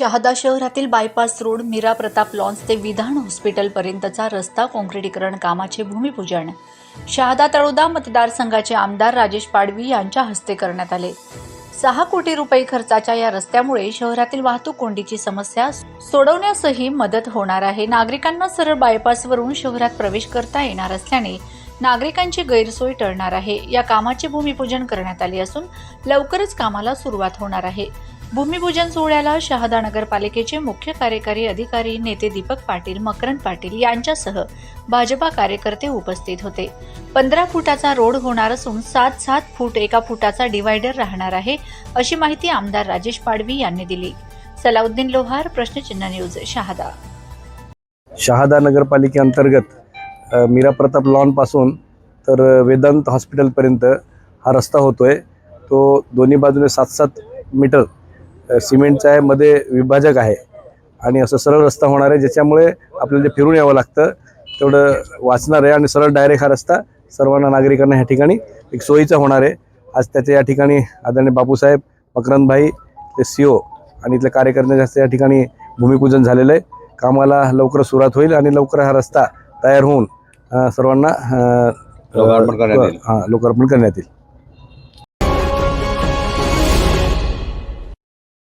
शहादा शहरातील bypass road Meera Pratap lawns ते विधान हॉस्पिटलपर्यंतचा रस्ता काँक्रिटीकरण कामाचे भूमिपूजन. शहादा तळोदा मतदारसंघाचे आमदार राजेश पाडवी यांच्या हस्ते करण्यात आले. सहा कोटी रुपये खर्चाच्या या रस्त्यामुळे शहरातील वाहतूक कोंडीची समस्या सोडवण्यासही मदत होणार आहे. नागरिकांना सरळ बायपासवरून शहरात प्रवेश करता येणार असल्याने नागरिकांची गैरसोय टळणार आहे. या कामाचे भूमिपूजन करण्यात आले असून लवकरच कामाला सुरुवात होणार आहे. भूमिपूजन सोहळ्याला शहादा नगरपालिकेचे मुख्य कार्यकारी अधिकारी नेते दीपक पाटील मकरंद पाटील यांच्यासह भाजपा कार्यकर्ते उपस्थित होते. पंधरा फुटाचा रोड होणार असून सात सात फूट एका फुटाचा डिवायडर राहणार आहे अशी माहिती आमदार राजेश पाडवी यांनी दिली. सलाउद्दीन लोहार प्रश्नचिन्ह न्यूज शहादा. शहादा नगरपालिकेअंतर्गत मीरा प्रताप लॉनपासून तर वेदांत हॉस्पिटलपर्यंत हा रस्ता होतो आहे तो दोन्ही बाजूने सात सात मीटर सिमेंटचा आहे मध्ये विभाजक आहे. आणि असं सरळ रस्ता होणार आहे ज्याच्यामुळे आपल्याला जे फिरून यावं लागतं तेवढं वाचणार आहे. आणि सरळ डायरेक्ट हा रस्ता सर्वांना नागरिकांना ह्या ठिकाणी एक सोयीचा होणार आहे. आज त्याच्या या ठिकाणी आदरणीय बापूसाहेब मकरंदभाई ते सी ओ आणि इथल्या कार्यकर्त्यांच्या या ठिकाणी भूमिपूजन झालेलं आहे. कामाला लवकर सुरुवात होईल आणि लवकर हा रस्ता तयार होऊन सर्वांना लोकार्पण करण्यात येईल. हां लोकार्पण करण्यात येईल